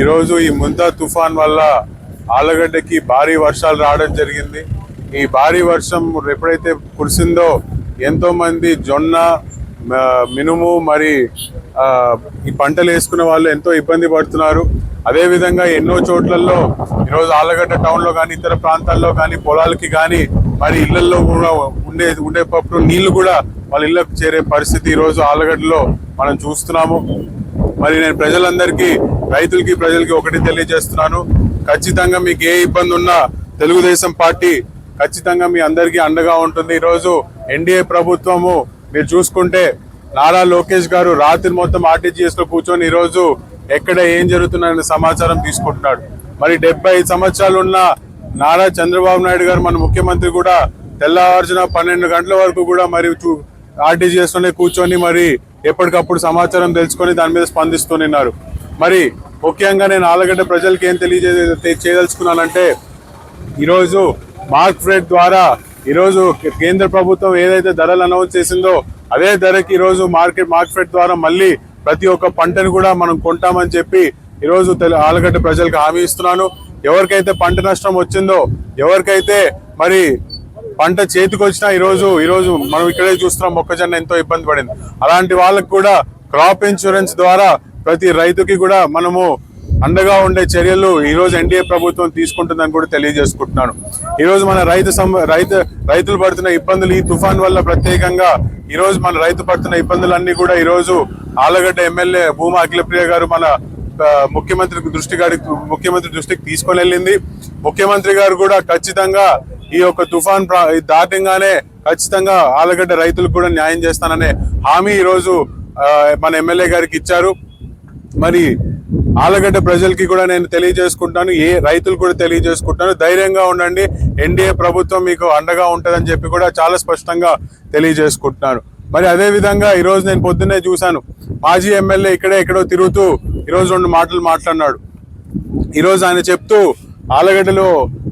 ఈరోజు ఈ ముంతా తుఫాన్ వల్ల ఆలగడ్డకి భారీ వర్షాలు రావడం జరిగింది. ఈ భారీ వర్షం ఎప్పుడైతే కురిసిందో ఎంతో మంది జొన్న మినుము మరి ఈ పంటలు వేసుకున్న వాళ్ళు ఎంతో ఇబ్బంది పడుతున్నారు. అదే విధంగా ఎన్నో చోట్లలో ఈరోజు ఆలగడ్డ టౌన్లో కానీ ఇతర ప్రాంతాల్లో కానీ పొలాలకి కానీ మరి ఇళ్ళలో కూడా ఉండే ఉండేటప్పుడు నీళ్ళు కూడా వాళ్ళ ఇళ్ళకు చేరే పరిస్థితి ఈ రోజు ఆలగడ్డలో మనం చూస్తున్నాము. మరి నేను ప్రజలందరికీ రైతులకి ప్రజలకి ఒకటి తెలియజేస్తున్నాను. ఖచ్చితంగా మీకు ఏ ఇబ్బంది ఉన్నా తెలుగుదేశం పార్టీ ఖచ్చితంగా మీ అందరికీ అండగా ఉంటుంది. ఈరోజు ఎన్డీఏ ప్రభుత్వము మీరు చూసుకుంటే నారా లోకేష్ గారు రాత్రి మొత్తం ఆర్టీజీఎస్లో కూర్చొని ఈరోజు ఎక్కడ ఏం జరుగుతుందనే సమాచారం తీసుకుంటున్నాడు. మరి డెబ్బై ఐదు సంవత్సరాలు ఉన్న నారా చంద్రబాబు నాయుడు గారు మన ముఖ్యమంత్రి కూడా తెల్లవారుజున పన్నెండు గంటల వరకు కూడా మరి చూ- ఆర్టీజీఎస్లోనే కూర్చొని మరి ఎప్పటికప్పుడు సమాచారం తెలుసుకొని దాని మీద స్పందిస్తున్నారు మరి ముఖ్యంగా నేను ఆలగడ్డ ప్రజలకి ఏం తెలియజే చేయదలుచుకున్నానంటే ఈరోజు మార్క్ ఫ్రెడ్ ద్వారా ఈరోజు కేంద్ర ప్రభుత్వం ఏదైతే ధరలు అనౌన్స్ చేసిందో అదే ధరకి ఈరోజు మార్కెట్ మార్క్ ఫ్రెడ్ ద్వారా మళ్ళీ ప్రతి ఒక్క పంటను కూడా మనం కొంటామని చెప్పి ఈరోజు ఆలగడ్డ ప్రజలకు హామీ ఇస్తున్నాను. ఎవరికైతే పంట నష్టం వచ్చిందో ఎవరికైతే మరి పంట చేతికి వచ్చినా ఈరోజు ఈరోజు మనం ఇక్కడే చూస్తున్నాం మొక్కజొన్న ఎంతో ఇబ్బంది పడింది. అలాంటి వాళ్ళకు కూడా క్రాప్ ఇన్సూరెన్స్ ద్వారా ప్రతి రైతుకి కూడా మనము అండగా ఉండే చర్యలు ఈరోజు ఎన్డీఏ ప్రభుత్వం తీసుకుంటుందని కూడా తెలియజేసుకుంటున్నాను. ఈరోజు మన రైతు సం- రైతు రైతులు పడుతున్న ఇబ్బందులు ఈ తుఫాన్ వల్ల ప్రత్యేకంగా ఈరోజు మన రైతు పడుతున్న ఇబ్బందులన్నీ కూడా ఈరోజు ఆలగడ్డ ఎమ్మెల్యే భూమా అఖిలప్రియ గారు మన ముఖ్యమంత్రికి ముఖ్యమంత్రి దృష్టి గారి ముఖ్యమంత్రి దృష్టికి తీసుకొని వెళ్ళింది. ముఖ్యమంత్రి గారు కూడా ఖచ్చితంగా ఈ యొక్క తుఫాన్ దాటంగానే ఖచ్చితంగా ఆలగడ్డ రైతులకు కూడా న్యాయం చేస్తాననే హామీ ఈరోజు మన ఎమ్మెల్యే గారికి ఇచ్చారు. మరి ఆలగడ్డ ప్రజలకి కూడా నేను తెలియజేసుకుంటాను ఏ రైతులు కూడా తెలియజేసుకుంటాను. ధైర్యంగా ఉండండి ఎన్డీఏ ప్రభుత్వం మీకు అండగా ఉంటుందని చెప్పి కూడా చాలా స్పష్టంగా తెలియజేసుకుంటున్నాను మరి అదే విధంగా ఈరోజు నేను పొద్దున్నే చూశాను మాజీ ఎమ్మెల్యే ఇక్కడే ఎక్కడో తిరుగుతూ ఈరోజు రెండు మాటలు మాట్లాడినాడు. ఈరోజు ఆయన చెప్తూ ఆలగడ్డలో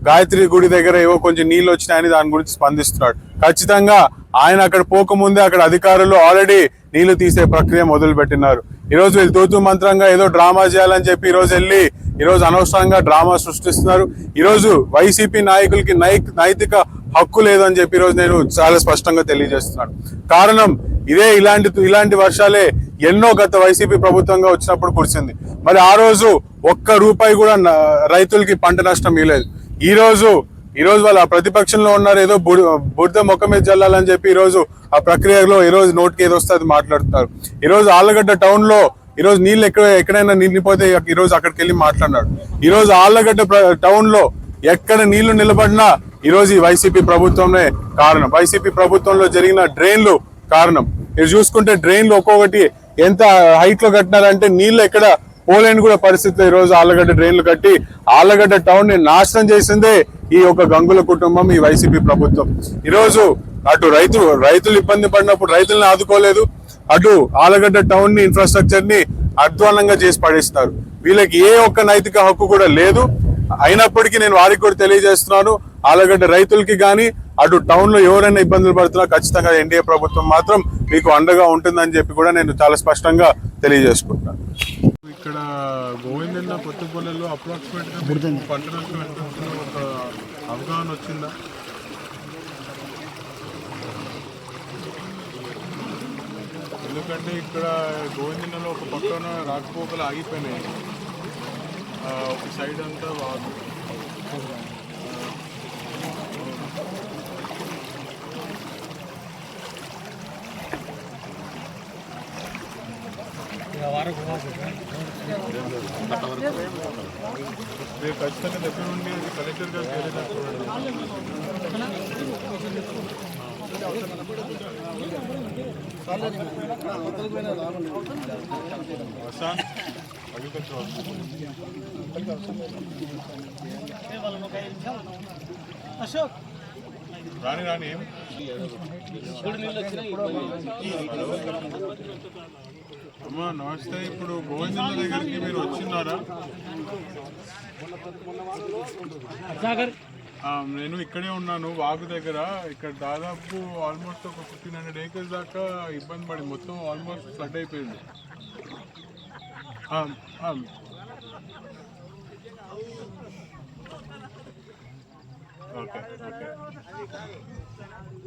గాయత్రి గుడి దగ్గర ఏవో కొంచెం నీళ్ళు వచ్చినాయని దాని గురించి స్పందిస్తున్నాడు. ఖచ్చితంగా ఆయన అక్కడ పోకముందే అక్కడ అధికారులు ఆల్రెడీ నీళ్ళు తీసే ప్రక్రియ మొదలుపెట్టినారు. ఈరోజు వీళ్ళు తూతూ మంత్రంగా ఏదో డ్రామా చేయాలని చెప్పి ఈరోజు రోజు వెళ్ళి ఈరోజు అనవసరంగా డ్రామా సృష్టిస్తున్నారు. ఈరోజు వైసీపీ నాయకులకి నైక్ నైతిక హక్కు లేదని చెప్పి ఈరోజు రోజు నేను చాలా స్పష్టంగా తెలియజేస్తున్నాను. కారణం ఇదే ఇలాంటి ఇలాంటి వర్షాలే ఎన్నో గత వైసీపీ ప్రభుత్వంగా వచ్చినప్పుడు కురిసింది. మరి ఆ రోజు ఒక్క రూపాయి కూడా రైతులకి పంట నష్టం ఇవ్వలేదు. ఈరోజు ఈరోజు ఈ రోజు వాళ్ళు ఆ ప్రతిపక్షంలో ఉన్నారు ఏదో బుడిద మొక్క మీద చల్లాలని చెప్పి ఈ రోజు ఆ ప్రక్రియలో ఈ రోజు నోటికి ఏదో వస్తుంది అది మాట్లాడుతున్నారు. ఈ రోజు ఆళ్ళగడ్డ టౌన్లో ఈ రోజు నీళ్ళు ఎక్కడ ఎక్కడైనా నిండిపోతే ఈ రోజు అక్కడికి వెళ్ళి మాట్లాడినాడు ఈ రోజు ఆళ్ళగడ్డ టౌన్లో టౌన్లో ఎక్కడ నీళ్ళు నిలబడినా ఈ రోజు ఈ వైసీపీ ప్రభుత్వమే కారణం. వైసీపీ ప్రభుత్వంలో జరిగిన డ్రైన్లు కారణం. మీరు చూసుకుంటే డ్రైన్లు ఒక్కొక్కటి ఎంత హైట్లో కట్టినారంటే నీళ్ళు ఎక్కడ పోలేని కూడా పరిస్థితి ఈరోజు ఆళ్ళగడ్డ డ్రైన్లు కట్టి ఆళ్ళగడ్డ టౌన్ని నాశనం చేసిందే ఈ యొక్క గంగుల కుటుంబం ఈ వైసీపీ ప్రభుత్వం. ఈరోజు అటు రైతు రైతులు ఇబ్బంది పడినప్పుడు రైతులను ఆదుకోలేదు. అటు ఆలగడ్డ టౌన్ని ఇన్ఫ్రాస్ట్రక్చర్ని అధ్వానంగా చేసి పడేస్తున్నారు వీళ్ళకి ఏ ఒక్క నైతిక హక్కు కూడా లేదు. అయినప్పటికీ నేను వారికి కూడా తెలియజేస్తున్నాను ఆలగడ్డ రైతులకి కానీ అటు టౌన్లో ఎవరైనా ఇబ్బందులు పడుతున్నా ఖచ్చితంగా ఎన్డీఏ ప్రభుత్వం మాత్రం మీకు అండగా ఉంటుందని చెప్పి కూడా నేను చాలా స్పష్టంగా తెలియజేసుకుంటాను ఇక్కడ గోవిందన్న కొత్తపల్లెలో అప్రాక్సిమేట్ పంట వస్తుందో ఒక అవగాహన వచ్చిందా? ఎందుకంటే ఇక్కడ గోవిందన్నలో ఒక పక్కన రాకపోకలు ఆగిపోయినాయి. ఒక సైడ్ అంతా వాగు ఖచ్చితంగా దగ్గర ఉండి అది కలెక్టర్ గారికి వెళ్ళేలా చూడండి ఆసాన్ రాని రాని ఏం? అమ్మా నమస్తే ఇప్పుడు గోవిందన్న దగ్గరికి మీరు వచ్చిన్నారా నేను ఇక్కడే ఉన్నాను వాగు దగ్గర. ఇక్కడ దాదాపు ఆల్మోస్ట్ ఒక ఫిఫ్టీన్ హండ్రెడ్ ఏకర్స్ దాకా ఇబ్బంది పడి మొత్తం ఆల్మోస్ట్ ఫ్లడ్ అయిపోయింది.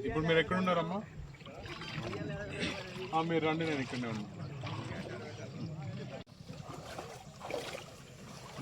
ఇప్పుడు మీరు ఎక్కడున్నారమ్మా మీరు రండి నేను ఇక్కడే ఉన్నాను.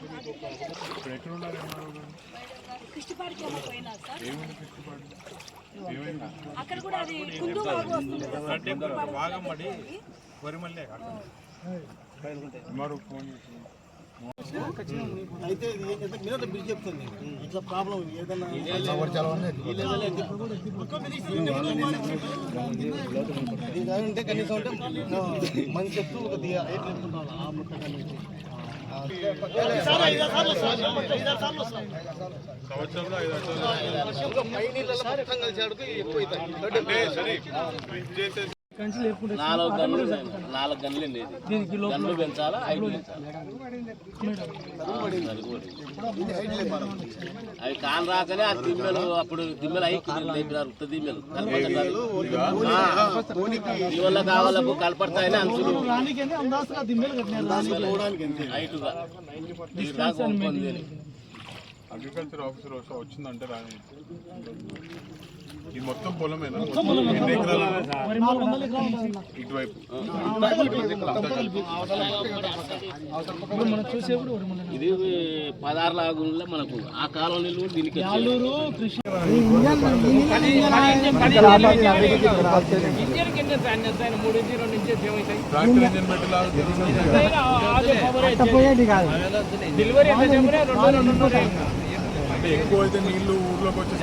ఇప్పుడు ఏమైంది కృష్ణపాడు? ఏమైంది? అక్కడ కూడా అది కుందు వస్తుంది వరిమల్లే మరో ఫోన్ అయితే మీద బిల్ చెప్తుంది ఇట్లా ప్రాబ్లం ఏదైనా ఉంటే కనీసం అంటే మంచి చెప్తూ ఒక ఎయిట్ చెప్తుంటాం ఆ ముట్ట కానీ సంవత్సరంలో ఐదు లక్షలు పై నీళ్ళలో మొత్తం కలిసి ఆడుకు ఎక్కువ అవుతాయి నాలుగు గన్నులు నాలుగు గన్నులు అండి ఇది. గన్నులు పెంచాలా? ఐదు అవి కాని రాకనే ఆ దిమ్మెలు అప్పుడు దిమ్మెలు అయి లేపినారు ఉత్త దిమ్మెలు. వల్ల కావాలకు కలపడతాయని అంచులు హైటుగా. అగ్రికల్చర్ ఆఫీసర్ వచ్చిందంటే రాని ఈ మొత్తం పొలమేనా ఎన్ని ఎకరాలు ఇటువైపు ఇది పదహారు లాగుల్లో మనకు ఆ కాలం కూడా దీనికి వచ్చాయి. ట్రాక్టర్ ఇంజిన్ పెట్టి లాగుతుంది అంటే ఎక్కువ అయితే నీళ్ళు ఊర్లోకి వచ్చే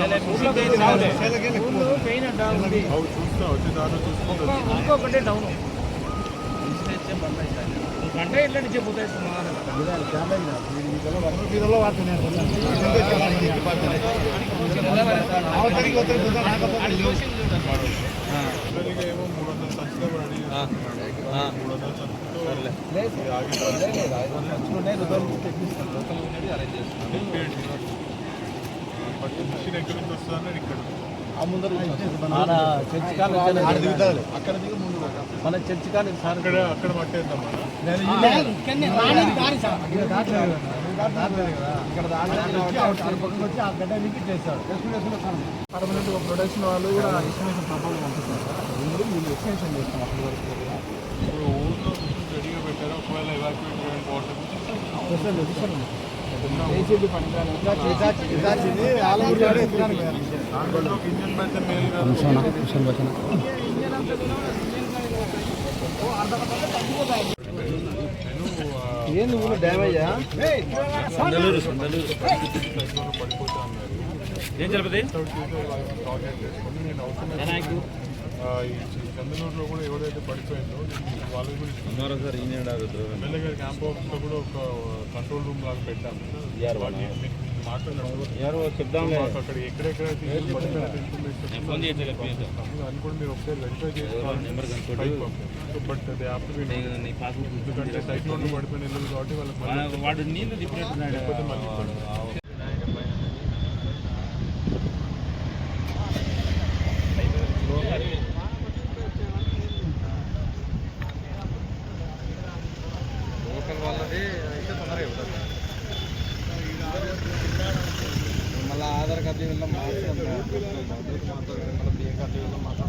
చూస్తా వచ్చే దారిలో చూసుకుంటా. ఇంకొకటి డౌన్. గంట ఎట్లా నుంచి పోతాయి పిల్లలకి ఏమో మూడు వందల సంచులు వందల మిషన్ ఎక్కడి నుంచి వస్తుందని ఇక్కడ అక్కడ దిగి ముందు మన చర్చి కానీ సార్ అక్కడ అక్కడ పట్టేద్దాం పర్మనెంట్ ప్రొడక్షన్ వాళ్ళు కూడా ఎస్టిమేషన్ ప్రపోజల్ పంపిస్తారు ముందు మీరు ఎక్స్టెన్షన్ చేస్తాం అప్పటి వరకు ఇప్పుడు ఊళ్ళో రెడీగా పెట్టారు ఒకవేళ ఎవాక్యుయేట్ చేయడానికి వాటర్ ఏంది ఊళ్ళో డ్యామేజ్ ఏం జరుగుతుంది? చందనూరులో కూడా ఎవరైతే పడిపోయిందో నేను వాళ్ళకి కూడా. ఎమ్మెల్యే గారి క్యాంప్ ఆఫీస్లో కూడా ఒక కంట్రోల్ రూమ్ లాగా పెట్టాము. వాళ్ళు? మాకు అక్కడ ఇన్ఫర్మేషన్ దాన్ని కూడా మీరు ఒకసారి వెరిఫై చేసుకోవాలి సో బట్ అది హ్యాపీ ఎందుకంటే సైక్లోన్ పడిపోయిన ఇల్లు కాబట్టి వాళ్ళకి మళ్ళీ మళ్ళీ ఆధార్ కార్డు వల్ల మాత్రం మళ్ళీ బిఏ కార్డు వల్ల మాత్రం